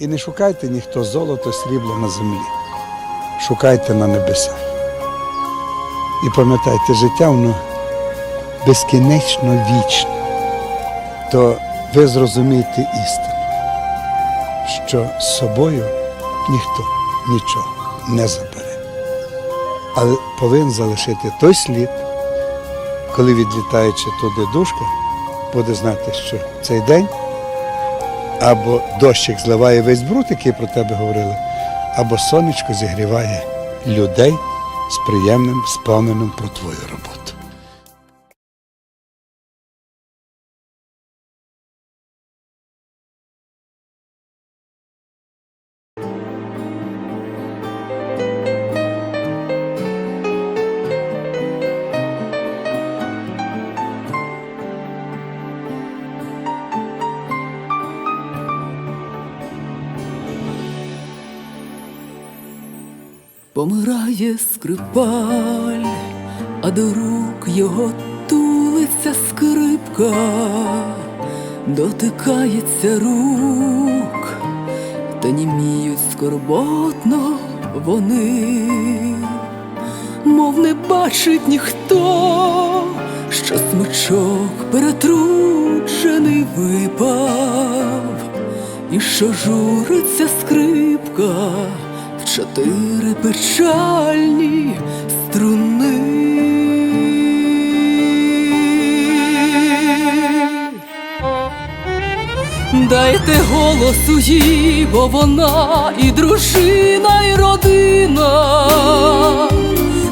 І не шукайте ніхто золото, срібло на землі. Шукайте на небесах. І пам'ятайте, життя воно безкінечно вічне. То ви зрозумієте істину, що з собою ніхто нічого не забере. Але повинен залишити той слід, коли відлітаючи туди душка, буде знати, що цей день або дощик зливає весь бруд, який про тебе говорили, або сонечко зігріває людей з приємним сповненим про твою роботу. Помирає скрипаль, а до рук його тулиться скрипка, дотикається рук, та німіють скорботно вони, мов не бачить ніхто, що смичок перетруджений випав, і що журиться скрипка чотири печальні струни. Дайте голосу їй, бо вона і дружина, і родина,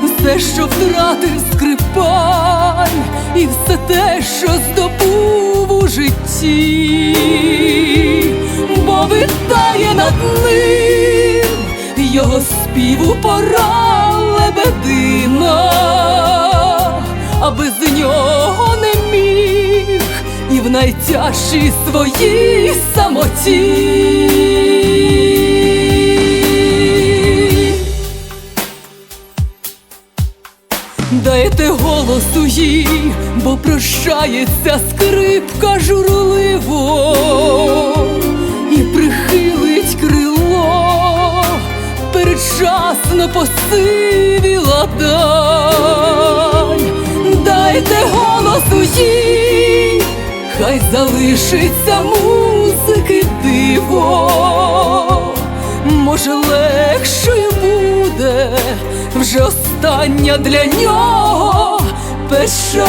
все, що втратив скрипаль, і все те, що здобув у житті, бо витає над ним його співу пора лебедина, а без нього не міг і в найтяжчій своїй самоті. Дайте голосу їй, бо прощається скрипка журливо посивіла даль. Дайте голосу їй, хай залишиться музики диво, може легшою буде вже остання для нього печаль.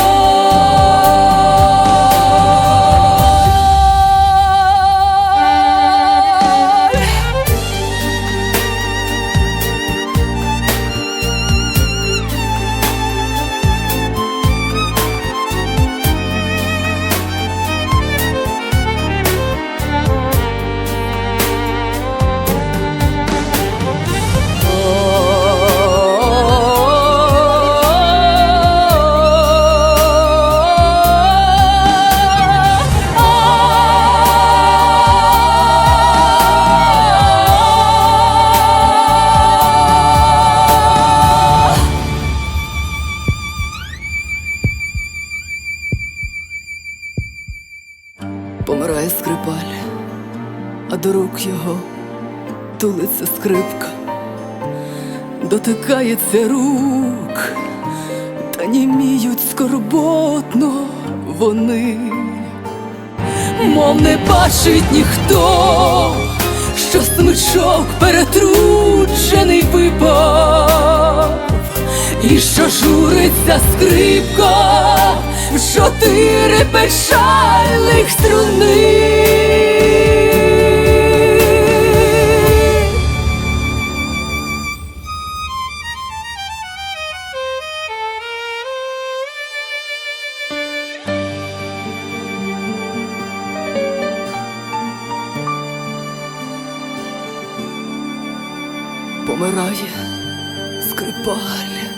А до рук його тулиться скрипка, дотикається рук, та німіють скорботно вони, мов не бачить ніхто, що смичок перетруджений випав, і що журиться скрипка в чотири печальних струни. Помирає скрипаль.